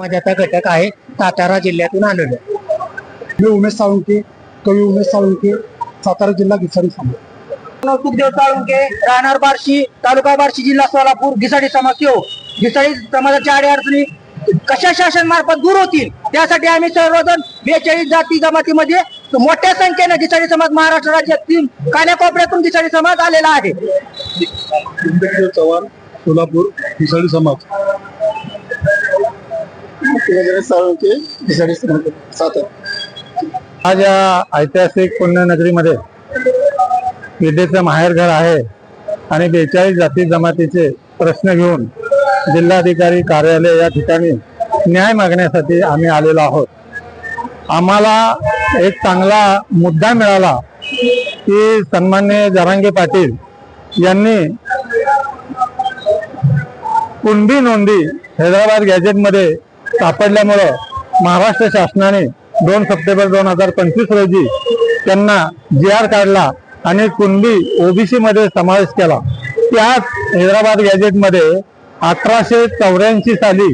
माझ्याचा घटक आहे सातारा जिल्ह्यातून आलेलो मी उमेश साळुंके कवी उमेश साळुंके सातारा जिल्हा घिसारी समाज सुखदेव साळुंके राहणार बार्शी तालुका बार्शी जिल्हा सोलापूर घिसाडी समाज सेवक. घिसाडी समाजाच्या अडी अडचणी कशा शासन मार्फत दूर होतील त्यासाठी आम्ही सर्वजण बेचाळीस जाती जमातीमध्ये मोठ्या संख्येने घिसाडी समाज महाराष्ट्र राज्यातील कान्याकोपऱ्यातून घिसाडी समाज आलेला आहे. चव्हाण सोलापूर घिसाडी समाज. साळुंके घिसाडी आज या ऐतिहासिक पुण्यनगरीमध्ये विद्येचं माहेरघर आहे आणि बेचाळीस जाती जमातीचे प्रश्न घेऊन जिल्हाधिकारी कार्यालय या ठिकाणी न्याय मागण्यासाठी आम्ही आलेलो आहोत. आम्हाला एक चांगला मुद्दा मिळाला की सन्मान्य जरांगे पाटील यांनी कुणबी नोंदी हैदराबाद गॅजेटमध्ये सापडल्यामुळं महाराष्ट्र शासनाने दोन सप्टेंबर दोन हजार पंचवीस रोजी त्यांना जी आर काढला आणि कुणबी ओबीसी मध्ये समावेश केला. त्याच हैदराबाद गॅजेटमध्ये अठराशे चौऱ्याऐंशी साली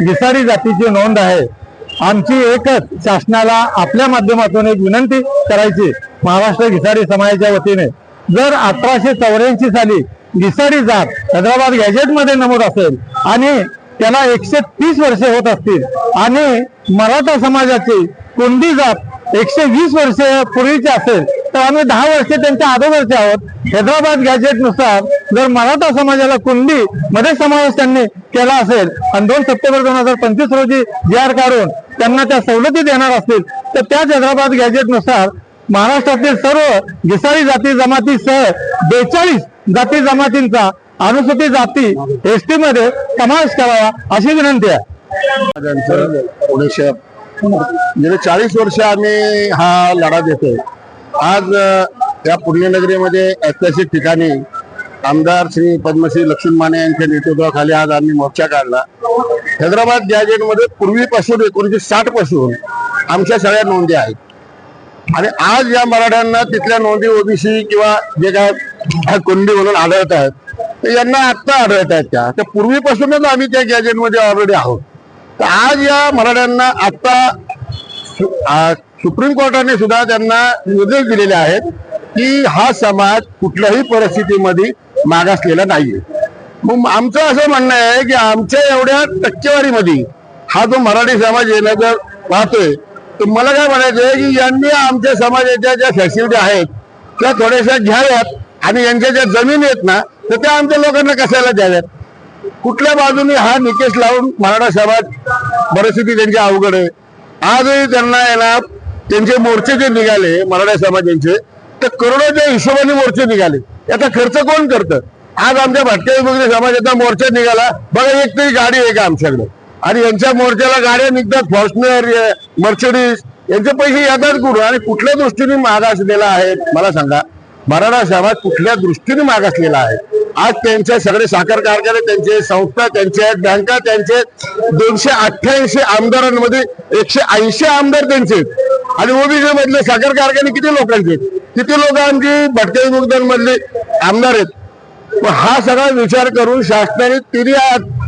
विसारी जातीची नोंद आहे. आमची एकच शासनाला आपल्या माध्यमातून एक विनंती करायची महाराष्ट्र घिसाडी समाजाच्या वतीने. जर अठराशे चौऱ्याऐंशी साली घिसाडी जात हैदराबाद गॅजेटमध्ये नमूद असेल आणि त्याला एकशे तीस वर्षे होत असतील. आणि मराठा समाजाची कोणती जात एकशे वीस वर्षे पूर्वीची असेल तर आम्ही दहा वर्षे त्यांच्या अगोदरचे आहोत. हैदराबाद गॅजेटनुसार जर मराठा समाजाला कुंडी मध्ये समावेश त्यांनी केला असेल आणि दोन सप्टेंबर दोन हजार पंचवीस रोजी जी आर काढून त्यांना त्या सवलती देणार असतील तर त्याच हैदराबाद गॅजेटनुसार महाराष्ट्रातील सर्व घिसारी जाती जमातीसह बेचाळीस जाती जमातींचा अनुसूचित जाती एसटी मध्ये समावेश करावा अशी विनंती आहे. शहर गेले म्हणजे चाळीस वर्ष आम्ही हा लढा देतोय आज या पुण्यनगरीमध्ये ऐतिहासिक ठिकाणी आमदार श्री पद्मश्री लक्ष्मण माने यांच्या नेतृत्वाखाली आज आम्ही मोर्चा काढला. हैदराबाद गॅजेटमध्ये पूर्वीपासून एकोणीसशे साठपासून आमच्या सगळ्या नोंदी आहेत. आणि आज या मराठ्यांना तिथल्या नोंदी ओबीसी किंवा जे काय कुंडी म्हणून आढळत आहेत. यांना आत्ता आढळत आहेत त्या तर पूर्वीपासूनच आम्ही त्या गॅजेटमध्ये ऑलरेडी आहोत. तर आज या मराठ्यांना आत्ता सुप्रीम कोर्टाने सुद्धा त्यांना निर्देश दिलेले आहेत की हा समाज कुठल्याही परिस्थितीमध्ये मागासलेला नाहीये. मग आमचं असं म्हणणं आहे की आमच्या एवढ्या टक्केवारीमध्ये हा जो मराठी समाज येणं जर पाहतोय तर मला काय म्हणायचं आहे की यांनी आमच्या समाजाच्या ज्या फॅसिलिटी आहेत त्या थोड्याशा घ्याव्यात आणि यांच्या ज्या जमीन आहेत ना तर त्या आमच्या लोकांना कशाला द्याव्यात? कुठल्या बाजूने हा निकेश लावून मराठा समाज परिस्थिती त्यांची अवघड आहे? आजही त्यांना याला त्यांचे मोर्चे जे निघाले मराठा यांचे तर करोडोच्या हिशोबाने मोर्चे निघाले. याचा खर्च कोण करतं? आज आमच्या भटक्या विमुक्त समाजाचा मोर्चा निघाला. बघा एक तरी गाडी आहे का आमच्याकडे? आणि यांच्या मोर्चाला गाड्या निघतात फॉर्च्युनर मर्चडीज. यांचे पैसे येतात कुठं आणि कुठल्या दृष्टीने मागासलेला आहे? मला सांगा. मराठा समाज कुठल्या दृष्टीने मागासलेला आहे आज त्यांचे सगळे साखर कारखाने त्यांचे संस्था त्यांचे आहेत बँका त्यांचे आहेत. दोनशे अठ्ठ्याऐंशी आमदारांमध्ये एकशे ऐंशी आमदार त्यांचे आहेत. आणि ओबीसी मधले साखर कारखाने किती लोकांचे आहेत? किती लोक आमची भटक्या विमुक्तांमधले आमदार आहेत मग हा सगळा विचार करून शासनाने तिन्ही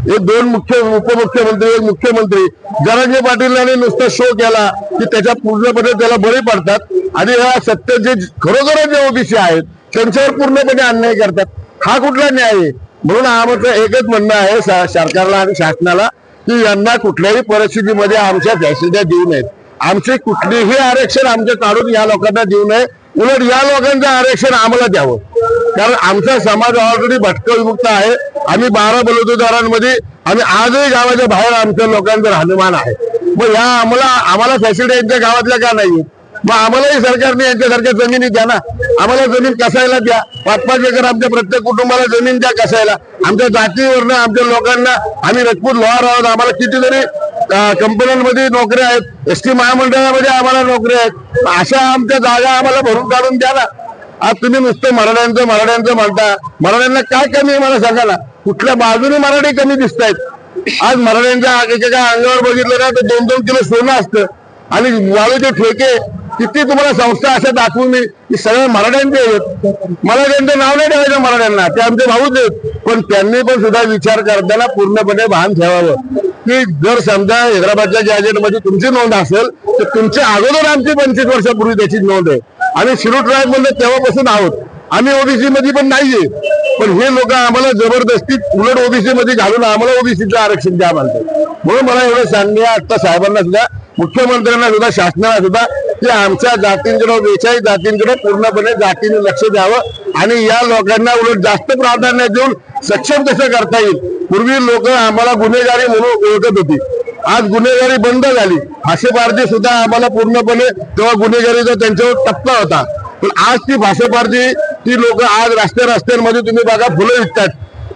हे दोन मुख्य उपमुख्यमंत्री एक मुख्यमंत्री. जरांगे पाटील यांनी नुसता शो केला की त्याच्या पूर्णपणे त्याला बळी पडतात. आणि या सत्य जे खरोखर जे ओबीसी आहेत त्यांच्यावर पूर्णपणे अन्याय करतात. हा कुठला न्याय आहे? म्हणून आमचं एकच म्हणणं आहे सरकारला आणि शासनाला की यांना कुठल्याही परिस्थितीमध्ये आमच्या फॅसिलिट्या देऊ नयेत. आमचे कुठलेही आरक्षण आमचे काढून या लोकांना देऊ नये. उलट या लोकांचं आरक्षण आम्हाला द्यावं. कारण आमचा समाज ऑलरेडी भटकं विमुक्त आहे. आम्ही बारा बलुतेदारांमध्ये आम्ही आजही गावाच्या बाहेर आमच्या लोकांचं राहणीमान आहे. मग या आम्हाला आम्हाला फॅसिलिटी यांच्या गावातल्या का नाही मग आम्हालाही सरकारने यांच्यासारख्या जमिनी द्या ना. आम्हाला जमीन कसायला द्या? पाच पाच एकर आमच्या प्रत्येक कुटुंबाला जमीन द्या कसायला. आमच्या जातीवरनं आमच्या लोकांना आम्ही रजपूत लोहार आहोत. आम्हाला कितीतरी कंपन्यांमध्ये नोकऱ्या आहेत. एस टी महामंडळामध्ये आम्हाला नोकऱ्या आहेत. अशा आमच्या जागा आम्हाला भरून काढून द्या ना. आज तुम्ही नुसतं मराठ्यांचं मराठ्यांचं म्हणता. मराठ्यांना काय कमी आहे मला सांगा ना. कुठल्या बाजूने मराठी कमी दिसत आहेत आज मराठ्यांच्या एकेका अंगावर बघितलं ना तर दोन दोन किलो सोनं असतं. आणि वाळूचे ठेके किती तुम्हाला संस्था अशा दाखवून मी की सगळ्या मराठ्यांचे आहेत. मला त्यांचं नाव नाही ठेवायचं मराठ्यांना. ते आमचे भाऊच आहेत. पण त्यांनी पण सुद्धा विचार करताना पूर्णपणे भान ठेवावं. की जर समजा हैदराबादच्या गॅजेटमध्ये तुमची नोंद असेल तर तुमच्या अगोदर आमची पंचवीस वर्षापूर्वी त्याची नोंद आहे. आणि शिरू ट्राईबमध्ये तेव्हापासून आहोत. आम्ही ओबीसी मध्ये पण नाहीये. पण हे लोक आम्हाला जबरदस्ती उलट ओबीसी मध्ये घालून आम्हाला ओबीसीचं आरक्षण द्या म्हणतात म्हणून मला एवढं सांगणे आता साहेबांना सुद्धा मुख्यमंत्र्यांना सुद्धा शासनाला सुद्धा की आमच्या जातींकडे बेचाळीस जातींकडे पूर्णपणे जातीने लक्ष द्यावं. आणि या लोकांना उलट जास्त प्राधान्य देऊन सक्षम कसं करता येईल? पूर्वी लोक आम्हाला गुन्हेगारी म्हणून ओळखत होती. आज गुन्हेगारी बंद झाली. भाषेपारजी सुद्धा आम्हाला पूर्णपणे तेव्हा गुन्हेगारीचा त्यांच्यावर टप्पा होता. पण आज ती भाषेपारजी ती लोक आज रस्त्या रस्त्यांमध्ये तुम्ही बघा फुलं विकतात.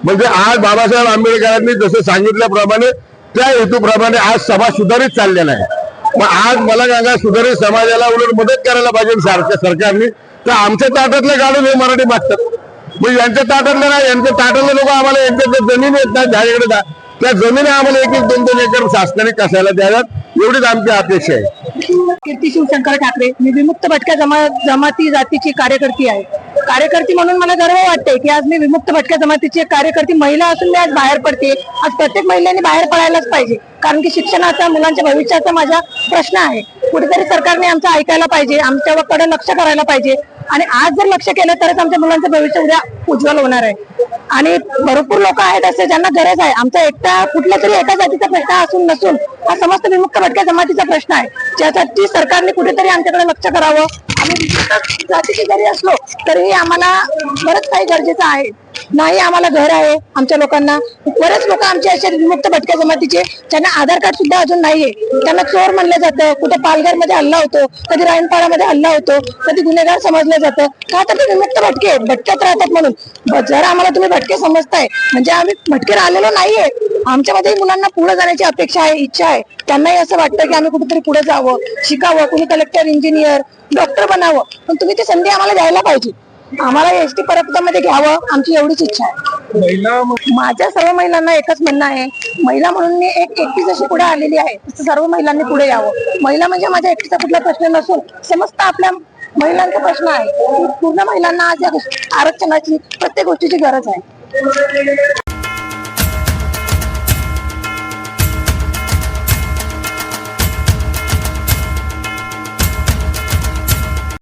म्हणजे आज बाबासाहेब आंबेडकरांनी जसं सांगितल्याप्रमाणे त्या हेतूप्रमाणे आज सभा सुधारित चाललेला आहे मग आज मला सांगा सुधारित समाजाला उलट मदत करायला पाहिजे सारख्या सरकारने? तर आमच्या ताटातले काढून हे मराठी मागतात मग यांच्या ताटातले नाही यांच्या ताटातले लोक आम्हाला यांच्या जमीन येत नाही झाल्याकडे जा. त्या जमिनी आम्हाला एक एक दोन दोन एकर शासनाने कसायला द्याव्यात? एवढीच आमची अपेक्षा आहे. कीर्ती शिवशंकर ठाकरे मी विमुक्त भटक्या जमा जमाती जातीची कार्यकर्ती आहे. कार्यकर्ती म्हणून मला गर्व वाटते की आज मी विमुक्त भटक्या जमातीची एक कार्यकर्ती महिला असून मी आज बाहेर पडते आज प्रत्येक महिलांनी बाहेर पडायलाच पाहिजे. कारण की शिक्षणाचा मुलांच्या भविष्याचा माझा प्रश्न आहे. कुठेतरी सरकारने आमचं ऐकायला पाहिजे आमच्याकडे लक्ष करायला पाहिजे. आणि आज जर लक्ष केलं तरच आमच्या मुलांचं भविष्य उद्या उज्ज्वल होणार आहे. आणि भरपूर लोक आहेत असे ज्यांना गरज आहे. आमचा एकटा कुठल्या तरी एका जातीचा प्रश्न असून नसून हा समस्त विमुक्त भटक्या जमातीचा प्रश्न आहे. ज्यासाठी सरकारने कुठेतरी आमच्याकडे लक्ष करावं. आम्ही जातीचे जरी असलो तरीही आम्हाला बरंच काही गरजेचं आहे. नाही आम्हाला घर आहे आमच्या लोकांना. बरेच लोक आमचे असे विमुक्त भटक्या जमातीचे ज्यांना आधार कार्ड सुद्धा अजून नाहीये. त्यांना चोर म्हणलं जातं कुठे पालघरमध्ये हल्ला होतो कधी रायनपाड्यामध्ये हल्ला होतो कधी गुन्हेगार समजलं जातं. का तर ते विमुक्त भटके भटक्यात राहतात म्हणून. जर आम्हाला तुम्ही भटके समजताय म्हणजे आम्ही भटके राहिलेलो नाहीये. आमच्यामध्ये मुलांना पुढे जाण्याची अपेक्षा आहे इच्छा आहे. त्यांनाही असं वाटतं की आम्ही कुठेतरी पुढे जावं शिकावं कुणी कलेक्टर इंजिनियर डॉक्टर बनावं. पण तुम्ही ती संधी आम्हाला द्यायला पाहिजे. आम्हाला एस टी परक्तामध्ये घ्यावं आमची एवढीच इच्छा आहे. माझ्या सर्व महिलांना एकच म्हणणं आहे महिला म्हणून मी एक एकटी जशी पुढे आलेली आहे तसं सर्व महिलांनी पुढे यावं. महिला म्हणजे माझ्या एकटीचा कुठला प्रश्न नसून समस्त आपल्या महिलांचा प्रश्न आहे. पूर्ण महिलांना आज या आरक्षणाची प्रत्येक गोष्टीची गरज आहे.